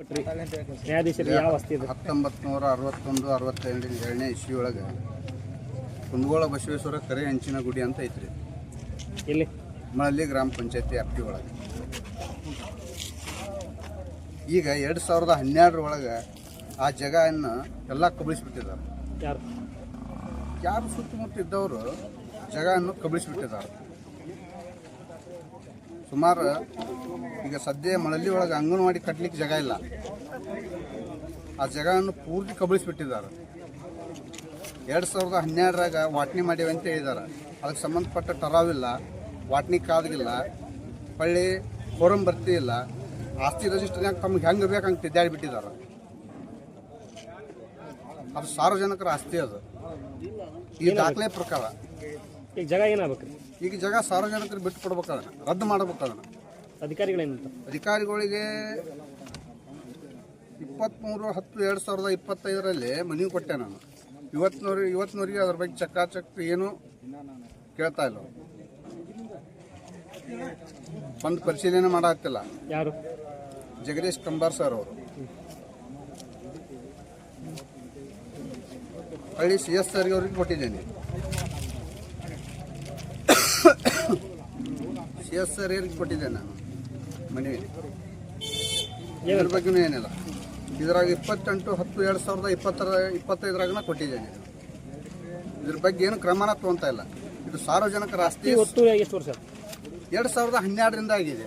ನ್ಯಾಯಾಧೀಶರು ಯಾವ ಆಸ್ತಿ ಇದೆ? ಹತ್ತೊಂಬತ್ತು ನೂರ ಅರವತ್ತೊಂದು ಅರವತ್ತೆರಡು ಎರಡನೇ ಇಸ್ವಿಯೊಳಗೆ ಒಳಗೆ ಕುಂದಗೋಳ ಬಸವೇಶ್ವರ ಕರೆ ಹಂಚಿನ ಗುಡಿ ಅಂತ ಐತ್ರಿ. ಇಲ್ಲಿ ಮಳಲಿ ಗ್ರಾಮ ಪಂಚಾಯತಿ ವ್ಯಾಪ್ತಿ ಒಳಗೆ. ಈಗ ಎರಡು ಸಾವಿರದ ಹನ್ನೆರಡರ ಒಳಗೆ ಆ ಜಾಗವನ್ನು ಎಲ್ಲ ಕಬಳಿಸ್ಬಿಟ್ಟಿದ್ದಾರೆ ಯಾರು? ಯಾರು ಸುತ್ತಮುತ್ತ ಇದ್ದವರು ಜಾಗವನ್ನು ಕಬಳಿಸ್ಬಿಟ್ಟಿದ್ದಾರೆ ಸುಮಾರು ಈಗ ಸದ್ಯ ಮಳಲಿ ಒಳಗೆ ಅಂಗನವಾಡಿ ಕಟ್ಲಿಕ್ಕೆ ಜಾಗ ಇಲ್ಲ. ಆ ಜಾಗವನ್ನು ಪೂರ್ತಿ ಕಬಳಿಸಿಬಿಟ್ಟಿದ್ದಾರೆ. ಎರಡು ಸಾವಿರದ ಹನ್ನೆರಡರಾಗ ವಾಟ್ನಿ ಮಾಡೀವಿ ಅಂತ ಹೇಳಿದ್ದಾರೆ. ಅದಕ್ಕೆ ಸಂಬಂಧಪಟ್ಟ ಟರಾವಿಲ್ಲ, ವಾಟ್ನಿ ಕಾದಿಲ್ಲ ಹೊಳ್ಳಿ ಫೋರಮ್ ಬರ್ತಿ ಇಲ್ಲ ಆಸ್ತಿ ರಿಜಿಸ್ಟರ್ನಾಗ ತಮ್ಗೆ ಹೆಂಗೆ ತಿದ್ದಾಡಿ ಬಿಟ್ಟಿದ್ದಾರೆ ಅದು ಸಾರ್ವಜನಿಕರ ಆಸ್ತಿ ಅದು. ಈ ದಾಖಲೆ ಪ್ರಕಾರ ಈಗ ಜಾಗ ಏನಾಗ್ಬೇಕ್ರಿ ಈಗ ಜಾಗ ಸಾರ್ವಜನಿಕರಿಗೆ ಬಿಟ್ಟು ಕೊಡ್ಬೇಕು ಅದನ್ನ ರದ್ದು ಮಾಡ್ಬೇಕು ಅದನ್ನ ಅಧಿಕಾರಿಗಳೇನಂತ? ಅಧಿಕಾರಿಗಳಿಗೆ ಇಪ್ಪತ್ಮೂರು ಹತ್ತು ಎರಡು ಸಾವಿರದ ಇಪ್ಪತ್ತೈದರಲ್ಲಿ ಮನವಿ ಕೊಟ್ಟೆ ನಾನು. ಇವತ್ತಿನವ್ರಿಗೆ ಇವತ್ತಿನವರಿಗೆ ಅದ್ರ ಬಗ್ಗೆ ಚಕ್ಕಾಚಕ್ ಏನು ಕೇಳ್ತಾ ಇಲ್ಲ ಅವ್ರು. ಬಂದು ಪರಿಶೀಲನೆ ಮಾಡಾಗ್ತಿಲ್ಲ. ಯಾರು? ಜಗದೀಶ್ ಕಂಬಾರ್ ಸರ್ ಅವರು. ಹಳ್ಳಿ ಸಿ ಎಸ್ ಸರ್ಗೆ ಅವ್ರಿಗೆ ಕೊಟ್ಟಿದ್ದೇನೆ. ಎಸ್ ಸರ್ ಅವ್ರಿಗೆ ಕೊಟ್ಟಿದ್ದೆ ನಾನು ಮನವಿ ಇದ್ರ ಬಗ್ಗೆ ಏನಿಲ್ಲ. ಇದ್ರಾಗ ಇಪ್ಪತ್ತೆಂಟು ಹತ್ತು ಎರಡು ಸಾವಿರದ ಇಪ್ಪತ್ತರ ಇಪ್ಪತ್ತೈದರಾಗನ ಕೊಟ್ಟಿದ್ದೇನೆ. ಇದ್ರ ಬಗ್ಗೆ ಏನು ಕ್ರಮನ ತಗೊಂತ ಇಲ್ಲ. ಇದು ಸಾರ್ವಜನಿಕ ರಾಸ್ತಿ ಒಟ್ಟು ಎಷ್ಟು ವರ್ಷ? ಆಯ್ತು? ಎರಡು ಸಾವಿರದ ಹನ್ನೆರಡರಿಂದ ಆಗಿದೆ.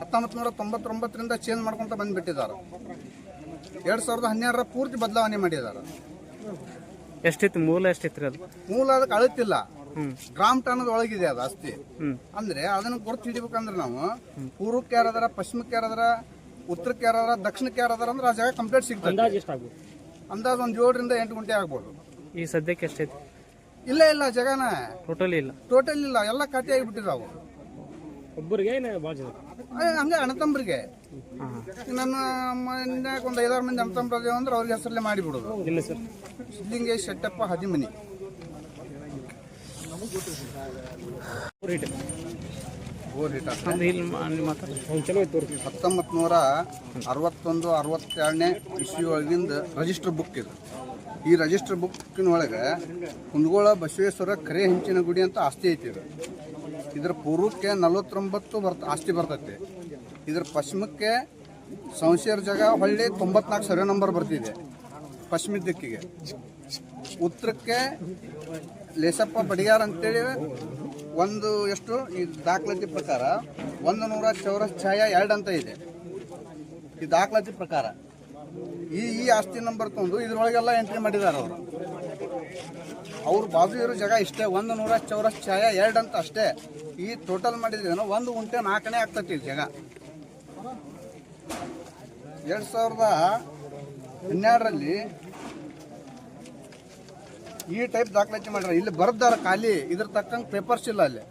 ಹತ್ತೊಂಬತ್ತು ನೂರ ತೊಂಬತ್ತೊಂಬತ್ತರಿಂದ ಚೇಂಜ್ ಮಾಡ್ಕೊಂತ ಬಂದ್ಬಿಟ್ಟಿದ್ದಾರೆ. ಎರಡು ಸಾವಿರದ ಹನ್ನೆರಡರ ಪೂರ್ತಿ ಬದಲಾವಣೆ ಮಾಡಿದ್ದಾರೆ. ಎಷ್ಟಿತ್ತು? ಮೂಲ ಎಷ್ಟಿತ್ತು ಮೂಲ ಅದಕ್ಕೆ ಅಳುತ್ತಿಲ್ಲ ಗ್ರಾಮ್ ಟಾನದ ಒಳಗಿದೆ ಅದು ಆಸ್ತಿ. ಅಂದ್ರೆ ಅದನ್ನ ಗುರುತು ಹಿಡಿಬೇಕಂದ್ರೆ ನಾವು ಪೂರ್ವಕ್ಕೆ ಯಾರದಾರ ಪಶ್ಚಿಮಕ್ಕೆ ಯಾರದಾರ ಉತ್ತರಕ್ಕೆ ಯಾರದಾರ ದಕ್ಷಿಣಕ್ಕೆ ಯಾರದಾರ ಅಂದ್ರೆ ಆ ಜಾಗ ಕಂಪ್ಲೀಟ್ ಸಿಗ್ತದೆ. ಅಂದಾಜು ಒಂದ್ ಏಳರಿಂದ ಎಂಟು ಗಂಟೆ ಆಗ್ಬೋದು. ಈ ಸದ್ಯಕ್ಕೆ ಎಷ್ಟೈತಿ ಇಲ್ಲ ಇಲ್ಲ ಜಗನ ಟೋಟಲಿ ಇಲ್ಲ. ಟೋಟಲ್ ಇಲ್ಲ. ಎಲ್ಲ ಖಾತೆ ಆಗಿಬಿಟ್ಟಿದಾವು ಒಬ್ಬರಿಗೆ ಹಂಗೆ ಅಣ್ಣತಂಬ್ರಿಗೆ ಹಾಂ. ನನ್ನ ಮನ್ಯಾಗ ಒಂದು ಐದಾರು ಮಂದಿ ಅಣ್ಣತಂಬ್ರದೇವ್ ಅಂದ್ರೆ ಅವ್ರಿಗೆ ಹೆಸರಲ್ಲೇ ಮಾಡಿಬಿಡೋದು. ಇಲ್ಲ ಸರ್. ಸಿದ್ಲಿಂಗೇಶ್ ಶೆಟ್ಟಪ್ಪ ಹದಿಮನಿ ರೇಟ್ ಬೋರ್ ಹಿಟ ಒಂದು ಇಲ್ಲಿ ಅಲ್ಲಿ ಮಾತಾಡಿ ಅವ್ನು ಚಲೋ ಐತೆ ತೋರಿಸಿ ಹತ್ತೊಂಬತ್ತು ನೂರ ಅರವತ್ತೊಂದು ಅರವತ್ತೆರಡನೇ ಇಸ್ವಿ ಒಳಗಿಂದ ರಿಜಿಸ್ಟರ್ ಬುಕ್ ಇದು. ಈ ರಿಜಿಸ್ಟರ್ ಬುಕ್ಕಿನೊಳಗೆ ಕುಂದಗೋಳ ಬಸವೇಶ್ವರ ಕರೆ ಹೆಂಚಿನ ಗುಡಿ ಅಂತ ಆಸ್ತಿ ಐತಿ ಇದು. ಇದರ ಪೂರ್ವಕ್ಕೆ ನಲವತ್ತೊಂಬತ್ತು ಬರ್ತ ಆಸ್ತಿ ಬರ್ತೈತೆ. ಇದರ ಪಶ್ಚಿಮಕ್ಕೆ ಸಂಶೇರ್ ಜಾಗ ಹೊಳ್ಳಿ ತೊಂಬತ್ನಾಲ್ಕು ಸರ್ವೆ ನಂಬರ್ ಬರ್ತಿದೆ. ಪಶ್ಚಿಮ ದಿಕ್ಕಿಗೆ. ಉತ್ತರಕ್ಕೆ ಲೇಸಪ್ಪ ಬಡಿಯಾರ್ ಅಂತೇಳಿ ಒಂದು ಎಷ್ಟು? ಈ ದಾಖಲಾತಿ ಪ್ರಕಾರ ಒಂದು ನೂರ ಚೌರಸ್ ಛಾಯ ಎರಡು ಅಂತ ಇದೆ. ಈ ದಾಖಲಾತಿ ಪ್ರಕಾರ. ಈ ಈ ಆಸ್ತಿ ನಂಬರ್ ತಂದು ಇದ್ರೊಳಗೆಲ್ಲ ಎಂಟ್ರಿ ಮಾಡಿದ್ದಾರೆ ಅವರು. ಅವ್ರ ಬಾಜು ಇರೋ ಜಾಗ ಇಷ್ಟೇ ಒಂದು ನೂರ ಚೌರಸ್ ಛಾಯ ಎರಡು ಅಂತ ಅಷ್ಟೇ. ಈ ಟೋಟಲ್ ಮಾಡಿದ್ರೆ ಒಂದು ಉಂಟೆ ನಾಲ್ಕನೇ ಆಗ್ತೈತಿ ಈ ಜಾಗ. ಎರಡು ಸಾವಿರದ ಹನ್ನೆರಡರಲ್ಲಿ ಈ ಟೈಪ್ ದಾಖಲಾತಿ ಮಾಡ್ಯಾರ ಇಲ್ಲಿ ಬರ್ದಾರ ಖಾಲಿ ಇದ್ರ ತಕ್ಕಂಗೆ ಪೇಪರ್ಸ್ ಇಲ್ಲ ಅಲ್ಲಿ.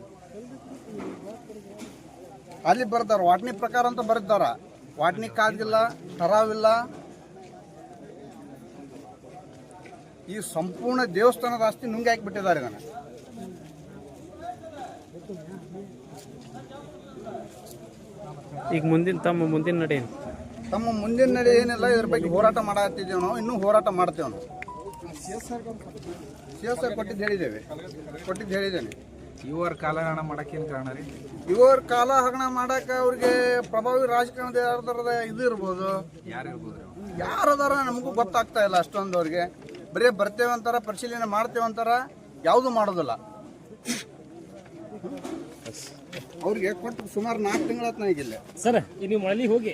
ಅಲ್ಲಿ ಬರ್ದಾರ ವಾಟ್ನಿ ಪ್ರಕಾರ ಅಂತ ಬರ್ದಾರ. ವಾಟ್ನಿ ಕಾದಿಲ್ಲ ಟರಾವಿಲ್ಲ ಈ ಸಂಪೂರ್ಣ ದೇವಸ್ಥಾನದ ಆಸ್ತಿ ನುಂಗಿ ಹಾಕಿಬಿಟ್ಟಿದ್ದಾರೆ ಇದನ್ನ ಈಗ ಮುಂದಿನ ತಮ್ಮ ಮುಂದಿನ ನಡೆ ತಮ್ಮ ಮುಂದಿನ ನಡೆ ಏನಿಲ್ಲ ಇದ್ರ ಬಗ್ಗೆ ಹೋರಾಟ ಮಾಡತ್ತಿದ್ದೇವೆ ನಾವು ಇನ್ನೂ ಹೋರಾಟ ಮಾಡ್ತೇವೆ ನಾವು. ಸಿ ಎಸ್ ಕೊಟ್ಟಿದ್ದು ಹೇಳಿದ್ದೇವೆ. ಕೊಟ್ಟಿದ್ದು ಹೇಳಿದ್ದೇನೆ. ಇವರ ಕಾಲಹರಣ ಮಾಡಕ್ಕೇನು ಕಾರಣ ರೀ? ಇವರ ಕಾಲ ಹಗರಣ ಮಾಡಕ್ಕೆ ಅವ್ರಿಗೆ ಪ್ರಭಾವಿ ರಾಜಕಾರಣದ ಯಾರ್ದಾರದ ಇದು ಇರ್ಬೋದು. ಯಾರು ಇರ್ಬೋದು ರೀ ಯಾರು ಅದಾರ ನಮಗೂ ಗೊತ್ತಾಗ್ತಾ ಇಲ್ಲ ಅಷ್ಟೊಂದು ಅವ್ರಿಗೆ ಬರೀ ಬರ್ತೇವೆ ಅಂತಾರ ಪರಿಶೀಲನೆ ಮಾಡ್ತೇವೆ ಅಂತಾರ ಯಾವುದು ಮಾಡೋದಿಲ್ಲ. ಅವ್ರಿಗೆ ಕೊಟ್ಟು ಸುಮಾರು ನಾಲ್ಕು ತಿಂಗಳ ನನಗಿಲ್ಲ ಸರ್ ಈಗ ನೀವು ಮಳಲಿ ಹೋಗಿ.